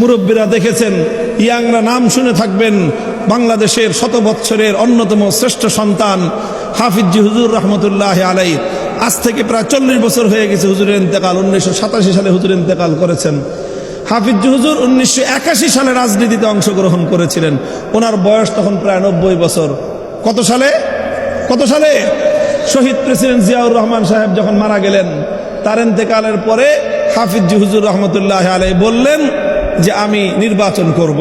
মুরব্বীরা দেখেছেন, ইয়াংরা নাম শুনে থাকবেন, বাংলাদেশের শত বৎসরের অন্যতম শ্রেষ্ঠ সন্তান হাফিজি হুজুর রহমতুল্লাহ আলাই আজ থেকে প্রায় চল্লিশ বছর হয়ে গেছে হুজুরের ইন্তেকাল, উনিশশো সাতাশি সালে হুজুর ইন্তেকাল করেছেন। হাফিজ হুজুর উনিশশো একাশি সালে রাজনীতিতে অংশগ্রহণ করেছিলেন। ওনার বয়স তখন প্রায় নব্বই বছর। কত সালে? কত সালে? শহীদ প্রেসিডেন্ট জিয়াউর রহমান সাহেব যখন মারা গেলেন, তার ইন্তেকালের পরে হাফিজ হুজুর রহমতুল্লাহ আলাই বললেন যে আমি নির্বাচন করব।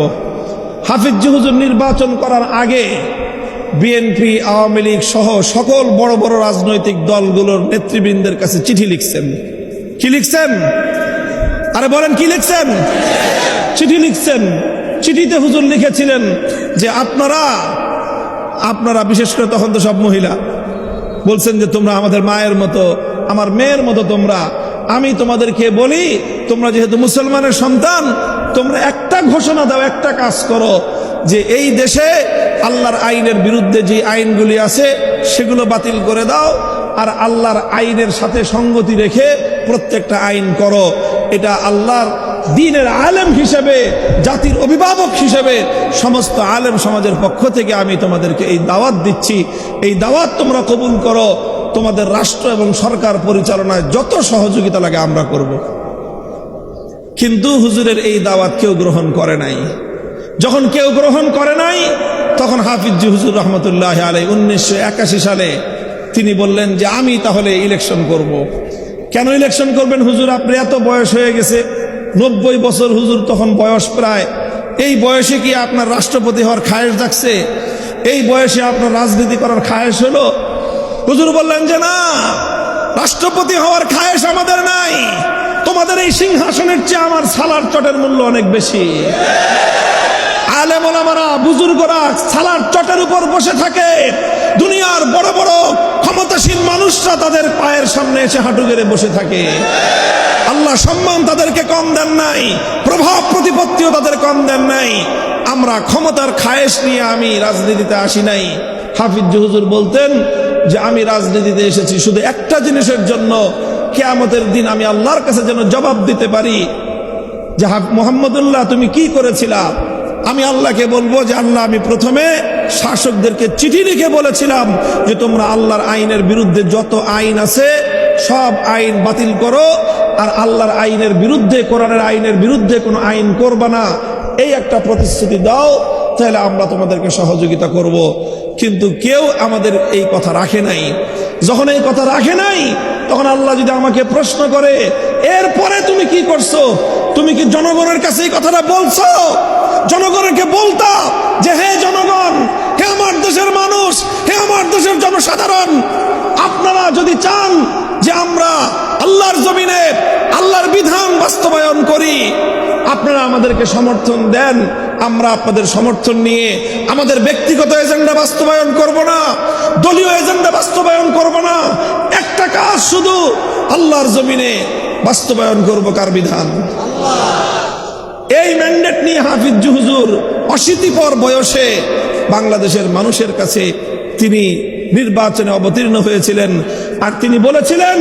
হাফিজ হুজুর নির্বাচন করার আগে বিএনপি আওয়ামী লীগ সহ সকল বড় বড় রাজনৈতিক দলগুলোর নেতৃবৃন্দের কাছে চিঠি লিখছেন। কি লিখছেন? আরে বলেন, কি লিখছেন? চিঠি লিখছেন। চিঠিতে হুজুর লিখেছিলেন যে আপনারা আপনারা বিশেষ করে তখন তো সব মহিলা, বলছেন যে তোমরা আমাদের মায়ের মতো, আমার মেয়ের মতো তোমরা। আমি তোমাদেরকে বলি, তোমরা যেহেতু মুসলমানের সন্তান তোমরা একটা ঘোষণা দাও, একটা কাজ করো যে এই দেশে আল্লাহর আইনের বিরুদ্ধে যে আইনগুলি আছে, সেগুলো বাতিল করে দাও আর আল্লাহর আইনের সাথে সঙ্গতি রেখে প্রত্যেকটা আইন করো। এটা আল্লাহর দিনের আলেম হিসেবে, জাতির অভিভাবক হিসেবে সমস্ত আলেম সমাজের পক্ষ থেকে আমি তোমাদেরকে এই দাওয়াত দিচ্ছি। এই দাওয়াত তোমরা কবুল করো। তোমাদের রাষ্ট্র এবং সরকার পরিচালনায় যত সহযোগিতা লাগে আমরা করব। কিন্তু হুজুরের এই দাওয়াত কেউ গ্রহণ করে নাই। যখন কেউ গ্রহণ করে নাই, তখন হাফিজি হুজুর রহমতুল্লাহ আলাই উনিশশো একাশি সালে তিনি বললেন যে, আমি তাহলে ইলেকশন করব। কেন ইলেকশন করবেন হুজুর? আপনি এত বয়স হয়ে গেছে, নব্বই বছর হুজুর তখন বয়স প্রায়। এই বয়সে কি আপনার রাষ্ট্রপতি হওয়ার খায়েশ ডাকছে এই বয়সে আপনার রাজনীতি করার খায়েশ হলো? হুজুর বললেন যে, না, রাষ্ট্রপতি হওয়ার খায়েশ আমাদের নাই। তোমাদের এই সিংহাসনের চেয়ে আমার সালার চটের মূল্য অনেক বেশি। আলেমরা বুজুর্গরা সালার চটের উপর বসে থাকে। দুনিয়ার বড় বড় ক্ষমতাসীন মানুষরা তাদের পায়ের সামনে এসে হাঁটু গেড়ে বসে থাকে। সম্মান তাদেরকে কম দেন নাই, প্রভাব প্রতিপত্তিও তাদের কম দেন নাই। আমরা ক্ষমতার খায়েশ নিয়ে আমি রাজনীতিতে আসি নাই। হাফিজ হুজুর বলতেন যে, আমি রাজনীতিতে এসেছি শুধু একটা জিনিসের জন্য কেয়ামতের দিন আমি আল্লাহর কাছে যেন জবাব দিতে পারি যে মোহাম্মদুল্লাহ, তুমি কি করেছিলা? আমি আল্লাহকে বলব যে আল্লাহ, আমি প্রথমে শাসকদেরকে চিঠি লিখে বলেছিলাম যে তোমরা আল্লাহর আইনের বিরুদ্ধে যত আইন আছে, সব আইন বাতিল করো, আর আল্লাহর আইনের বিরুদ্ধে, কোরআনের আইনের বিরুদ্ধে কোনো আইন করবা না। এই একটা প্রতিশ্রুতি দাও, তাহলে আমরা তোমাদেরকে সহযোগিতা করব। কিন্তু কেউ আমাদের এই কথা রাখে নাই। যখন এই কথা রাখে নাই তখন আল্লাহ যদি আমাকে প্রশ্ন করে, এরপরে তুমি কি করছ? তুমি কি জনগণের কাছে এই কথাটা বলছো? জনগণকে বলতা যে, হে জনগণ, হে আমার দেশের মানুষ, হে আমার দেশের জনসাধারণ, আপনারা যদি চান যে আমরা আল্লাহর জমিনে আল্লাহর বিধান বাস্তবায়ন করি, আপনারা আমাদেরকে সমর্থন দেন। আমরা আপনাদের সমর্থন নিয়ে আমাদের ব্যক্তিগত এজেন্ডা বাস্তবায়ন করব না, দলীয় এজেন্ডা বাস্তবায়ন করব না। একটা কাজ শুধু আল্লাহর জমিনে বাস্তবায়ন করব কার বিধান? এই ম্যান্ডেট নিয়ে হাফিজ হুজুর অশীতিপর বয়সে বাংলাদেশের মানুষের কাছে তিনি নির্বাচনে অবতীর্ণ হয়েছিলেন। আর তিনি বলেছিলেন,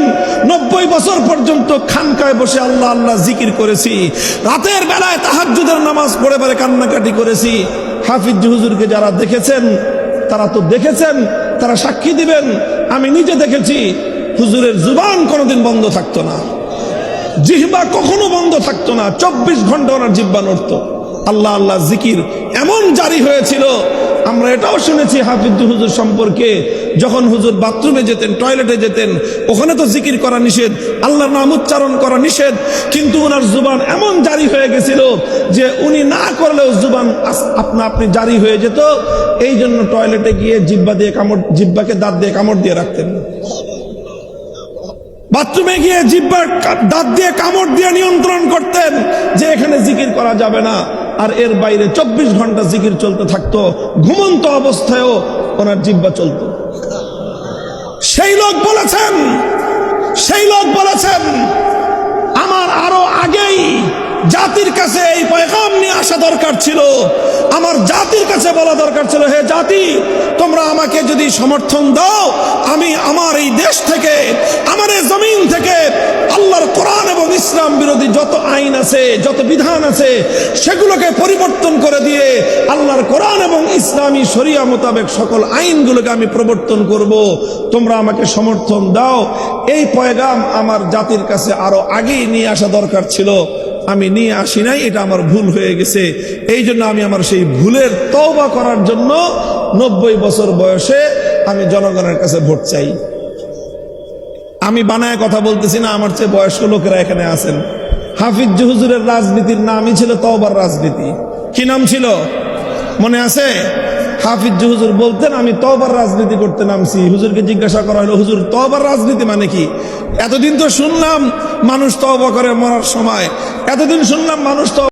নব্বই বছর পর্যন্ত খানকায় বসে আল্লাহ আল্লাহ জিকির করেছি। রাতের বেলায় তাহাজুদের নামাজ পড়ে পড়ে কান্নাকাটি করেছি। হাফিজ হুজুরকে যারা দেখেছেন, তারা তো দেখেছেন, তারা সাক্ষী দিবেন। আমি নিজে দেখেছি হুজুরের জুবান কোনোদিন বন্ধ থাকতো না। জিহ্বা কখনো বন্ধ থাকতো না। চব্বিশ ঘণ্টা ওনার জিহ্বা নড়ত। আল্লাহ আল্লাহ জিকির এমন জারি হয়েছিল। আমরা এটাও শুনেছি হাফিজ হুজুর সম্পর্কে, যখন হুজুর বাথরুমে যেতেন, টয়লেটে যেতেন, ওখানে তো জিকির করা নিষেধ, আল্লাহর নাম উচ্চারণ করা নিষেধ, কিন্তু ওনার জুবান এমন জারি হয়ে গেছিল যে উনি না করলেও জুবান আপনা আপনি জারি হয়ে যেত। এই জন্য টয়লেটে গিয়ে জিব্বা দিয়ে কামড় জিব্বাকে দাঁত দিয়ে কামড় দিয়ে রাখতেন। বাথরুমে গিয়ে জিব্বার দাঁত দিয়ে কামড় দিয়ে নিয়ন্ত্রণ করতেন যে এখানে জিকির করা যাবে না। আর এর বাইরে চব্বিশ ঘণ্টা জিকির চলতে থাকতো, ঘুমন্ত অবস্থায়ও ওনার জিব্বা চলত। সেই লোক বলেছেন, সেই লোক বলেছেন জাতির কাছে এই পয়গাম নিয়ে আসা দরকার ছিল। আমার জাতির কাছে বলা দরকার ছিল, হে জাতি, তোমরা আমাকে যদি সমর্থন দাও, আমি আমার এই দেশ থেকে, আমার এই জমিন থেকে আল্লাহর কোরআন এবং ইসলাম বিরোধী যত আইন আছে, যত বিধান আছে, সেগুলোকে পরিবর্তন করে দিয়ে আল্লাহর কোরআন এবং ইসলামী শরিয়া মোতাবেক সকল আইনগুলোকে আমি প্রবর্তন করব। তোমরা আমাকে সমর্থন দাও। এই পয়গাম আমার জাতির কাছে আরও আগেই নিয়ে আসা দরকার ছিল। আমি নিয়ে আসি নাই, এটা আমার ভুল হয়ে গেছে। এই জন্য আমি আমার সেই ভুলের তওবা করার জন্য নব্বই বছর বয়সে আমি জনগণের কাছে ভোট চাই। আমি বানায় কথা বলতেছি না, আমার চেয়ে বয়স্ক লোকেরা এখানে আছেন। হাফিজ হুজুরের রাজনীতির নামই ছিল তওবার রাজনীতি। কি নাম ছিল? মনে আছে? হাফিজ হুজুর বলতেন, আমি তবার রাজনীতি করতে নামছি। হুজুরকে জিজ্ঞাসা করা হলো, হুজুর তবার রাজনীতি মানে কি? এতদিন তো শুনলাম মানুষ তো করে মরার সময়। এতদিন শুনলাম মানুষ তওবা